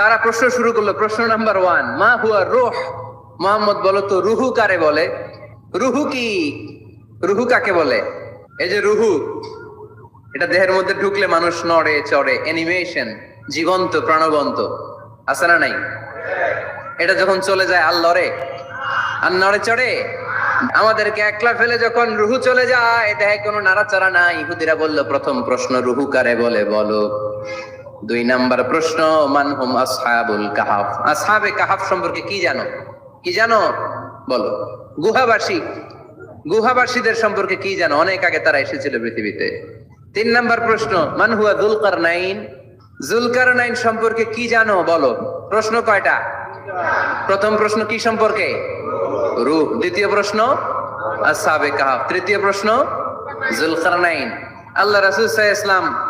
তারা প্রশ্ন শুরু করল, প্রশ্ন নাম্বার ওয়ান মা হুয়া রোহ? মোহাম্মদ বলো তো, রুহু কারে বলে? রুহু কি? রুহু কাকে বলে? এই যে রুহু, এটা দেহের মধ্যে ঢুকলে মানুষ নড়ে, চড়ে অ্যানিমেশন জীবন্ত, প্রাণবন্ত, আছে না নাই? এটা যখন চলে যায় আর লড়ে আর নড়ে চড়ে? আমাদেরকে একলা ফেলে যখন রুহু চলে যায়, দেহে কোনো নাড়াচাড়া নাই। ইহুদিরা বলল, প্রথম প্রশ্ন, রুহু কারে বলে? বলো। দুই নাম্বার প্রশ্ন মানহুম আসহাবুল কাহাফ। আসহাবে কাহাফ সম্পর্কে কি জানো? কি জানো? বলো। গুহাবাসী। গুহাবাসীদের সম্পর্কে কি জানো? অনেক আগে তারা এসেছিল পৃথিবীতে। তিন নাম্বার প্রশ্ন, মান হুয়া জুলকার নাইন জুলকার নাইন সম্পর্কে কি জানো? বলো। প্রশ্ন কয়টা? প্রথম প্রশ্ন কি সম্পর্কে? রূহ। দ্বিতীয় প্রশ্ন, আসহাবে কাহাফ। তৃতীয় প্রশ্ন জুলকার নাইন আল্লাহ রাসুল ইসলাম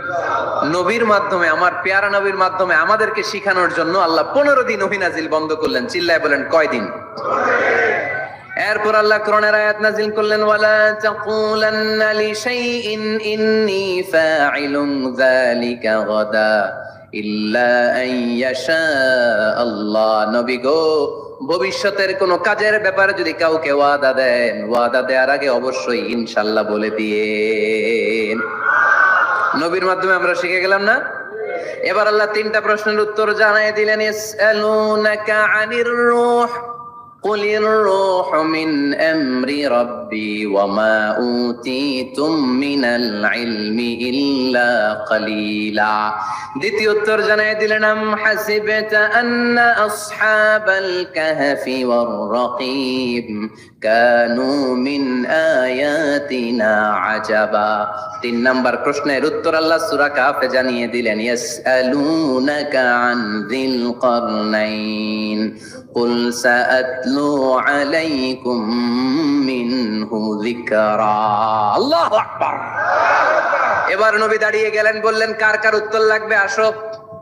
নবীর মাধ্যমে, আমার পেয়ারা নবীর মাধ্যমে আমাদেরকে শিখানোর জন্য আল্লাহ পনেরো দিন অভিনাজিল বন্ধ করলেন। চিল্লায় বলেন এরপর আল্লাহ আয়াত নাজিল করলেন, ওয়ালা তাকুলান্না লিশাইইন ইন্নী ফাইলুন যালিকা গাদা ইল্লা আন ইয়াশা আল্লাহ। নবী গো, ভবিষ্যতের কোন কাজের ব্যাপারে যদি কাউকে ওয়াদা দেন, ওয়াদা দেওয়ার আগে অবশ্যই ইনশাল্লাহ বলে দিয়েন। নবীর মাধ্যমে আমরা শিখে গেলাম না এবার আল্লাহ তিনটা প্রশ্নের উত্তর জানাই দিলেন ইয়াসআলুনাকা আনির রূহ قل الروح من أمر ربي وما أوتيتم من العلم إلا قليلا দ্বিতীয় উত্তর জানাই দিলেন আম হাসিবতা আন্না আসহাবাল কাহফি ওয়ার রাকিব কানু মিন আয়াতিনা আজাবা তিন নাম্বার প্রশ্নের উত্তর আল্লাহ সূরা কাফে জানিয়ে দিলেন ইয়াসআলুনাকা আন যিল কারনাইন قل سأتلو عليكم منه ذكرا الله أكبر এবার নবী দাঁড়িয়ে গেলেন বললেন কার কার উত্তর লাগবে আসো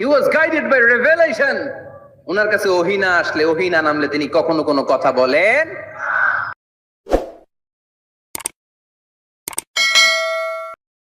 he was guided by revelation ওনার কাছে ওহিনা আসলে ওহিনা নামলে তিনি কখনো কোনো কথা বলেন